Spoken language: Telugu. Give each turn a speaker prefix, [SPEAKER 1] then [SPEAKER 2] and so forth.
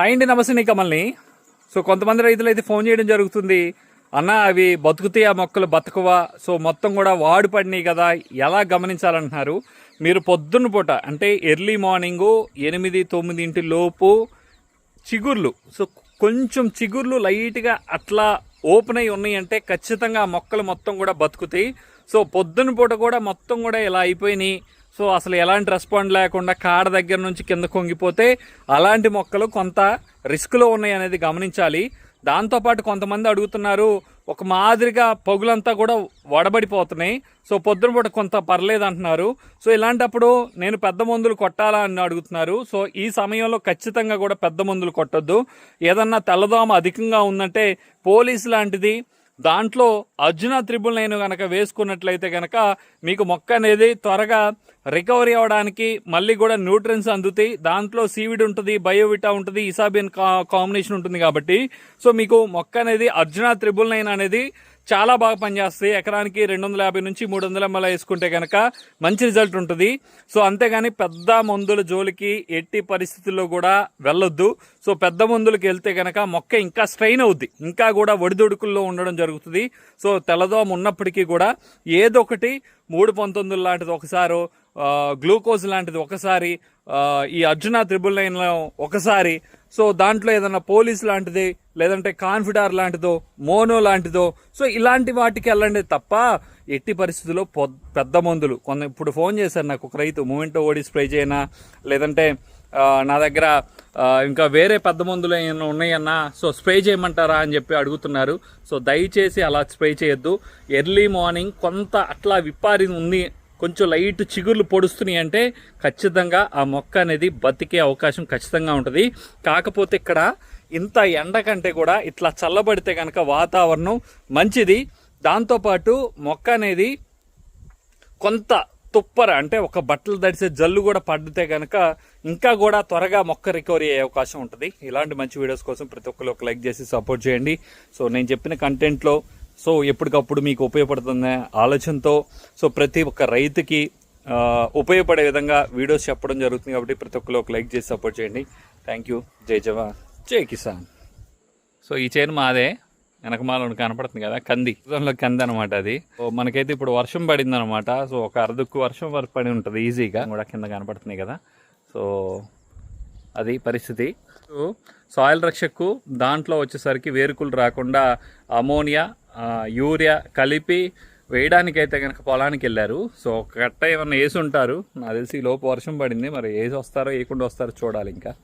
[SPEAKER 1] హాయ్ అండి నమస్తే నీ కమల్ని. సో కొంతమంది రైతులు అయితే ఫోన్ చేయడం జరుగుతుంది. అన్న అవి బతుకుతాయి ఆ మొక్కలు? బతకవా? సో మొత్తం కూడా వాడు పడినాయి కదా ఎలా గమనించాలంటున్నారు? మీరు పొద్దున్న పూట అంటే ఎర్లీ మార్నింగు ఎనిమిది తొమ్మిదింటి లోపు చిగుర్లు. సో కొంచెం చిగుర్లు లైట్గా అట్లా ఓపెన్ అయి ఉన్నాయి అంటే ఖచ్చితంగా ఆ మొక్కలు మొత్తం కూడా బతుకుతాయి. సో పొద్దున పూట కూడా మొత్తం కూడా ఇలా అయిపోయినాయి. సో అసలు ఎలాంటి రెస్పాండ్ లేకుండా కాడ దగ్గర నుంచి కింద కొంగిపోతే అలాంటి మొక్కలు కొంత రిస్క్లో ఉన్నాయి అనేది గమనించాలి. దాంతోపాటు కొంతమంది అడుగుతున్నారు ఒక మాదిరిగా పగులంతా కూడా వడబడిపోతున్నాయి. సో పొద్దున పూట కొంత పర్లేదు అంటున్నారు. సో ఇలాంటప్పుడు నేను పెద్ద మందులు కొట్టాలా అని అడుగుతున్నారు. సో ఈ సమయంలో ఖచ్చితంగా కూడా పెద్ద మందులు కొట్టొద్దు. ఏదన్నా తెల్లదోమ అధికంగా ఉందంటే పోలీస్ లాంటిది దాంట్లో అర్జున త్రిబుల్ నైన్ కనుక వేసుకున్నట్లయితే కనుక మీకు మొక్క అనేది త్వరగా రికవరీ అవ్వడానికి మళ్ళీ కూడా న్యూట్రియన్స్ అందుతాయి. దాంట్లో సీవిడ్ ఉంటుంది బయోవిటా ఉంటుంది ఇసాబిన్ కాంబినేషన్ ఉంటుంది కాబట్టి. సో మీకు మొక్క అనేది అర్జున త్రిబుల్ నైన్ అనేది చాలా బాగా పనిచేస్తాయి. ఎకరానికి రెండు వందల యాభై నుంచి మూడు వందల ఎంఎల్ వేసుకుంటే కనుక మంచి రిజల్ట్ ఉంటుంది. సో అంతేగాని పెద్ద మందుల జోలికి ఎట్టి పరిస్థితుల్లో కూడా వెళ్ళొద్దు. సో పెద్ద మందులకి వెళ్తే కనుక మొక్క ఇంకా స్ట్రెయిన్ అవుద్ది. ఇంకా కూడా ఒడిదొడుకుల్లో ఉండడం జరుగుతుంది. సో తెల్లదోమ ఉన్నప్పటికీ కూడా ఏదో ఒకటి మూడు పంతొమ్మిది లాంటిది ఒకసారో గ్లూకోజ్ లాంటిది ఒకసారి ఈ అర్జున త్రిబుల్ నైన్లో ఒకసారి. సో దాంట్లో ఏదైనా పోలీస్ లాంటిది లేదంటే కాన్ఫిడార్ లాంటిదో మోనో లాంటిదో సో ఇలాంటి వాటికి వెళ్ళండి తప్ప ఎట్టి పరిస్థితుల్లో పొద్- పెద్ద మందులు. కొంత ఇప్పుడు ఫోన్ చేశారు నాకు ఒక రైతు మూమెంటో ఓడి స్ప్రే చేయనా లేదంటే నా దగ్గర ఇంకా వేరే పెద్ద మందులు ఏమైనా ఉన్నాయన్నా సో స్ప్రే చేయమంటారా అని చెప్పి అడుగుతున్నారు. సో దయచేసి అలా స్ప్రే చేయొద్దు. ఎర్లీ మార్నింగ్ కొంత అట్లా విప్పారి ఉంది కొంచెం లైట్ చిగుర్లు పొడుస్తున్నాయి అంటే ఖచ్చితంగా ఆ మొక్క అనేది బతికే అవకాశం ఖచ్చితంగా ఉంటుంది. కాకపోతే ఇక్కడ ఇంత ఎండ కంటే కూడా ఇట్లా చల్లబడితే కనుక వాతావరణం మంచిది. దాంతోపాటు మొక్క అనేది కొంత తుప్పర అంటే ఒక బట్టలు తడిసే జల్లు కూడా పడితే కనుక ఇంకా కూడా త్వరగా మొక్క రికవరీ అయ్యే అవకాశం ఉంటుంది. ఇలాంటి మంచి వీడియోస్ కోసం ప్రతి ఒక్కరు ఒక లైక్ చేసి సపోర్ట్ చేయండి. సో నేను చెప్పిన కంటెంట్లో సో ఎప్పటికప్పుడు మీకు ఉపయోగపడుతుందనే ఆలోచనతో సో ప్రతి ఒక్క రైతుకి ఉపయోగపడే విధంగా వీడియోస్ చెప్పడం జరుగుతుంది కాబట్టి ప్రతి ఒక్కరు ఒక లైక్ చేసి సపోర్ట్ చేయండి. థ్యాంక్ యూ జై జవాన్. జై కిసాన్. సో ఈ చైన్ మాదే వెనకమాల కనపడుతుంది కదా కంది. దానిలో కంది అనమాట అది. మనకైతే ఇప్పుడు వర్షం పడింది అనమాట సో ఒక అర్ధకు వర్షం వరకు పడి ఉంటుంది ఈజీగా కూడా కింద కనపడుతుంది కదా. సో అది పరిస్థితి. సో సాయిల్ రక్షకు దాంట్లో వచ్చేసరికి వేరుకులు రాకుండా అమోనియా యూరియా కలిపి వేయడానికైతే కనుక పొలానికి వెళ్ళారు. సో ఒక కట్ట ఏమన్నా వేసి ఉంటారు. నాకు తెలిసి ఈ లోపు వర్షం పడింది. మరి వేసి వస్తారో వేయకుండా వస్తారో చూడాలి ఇంకా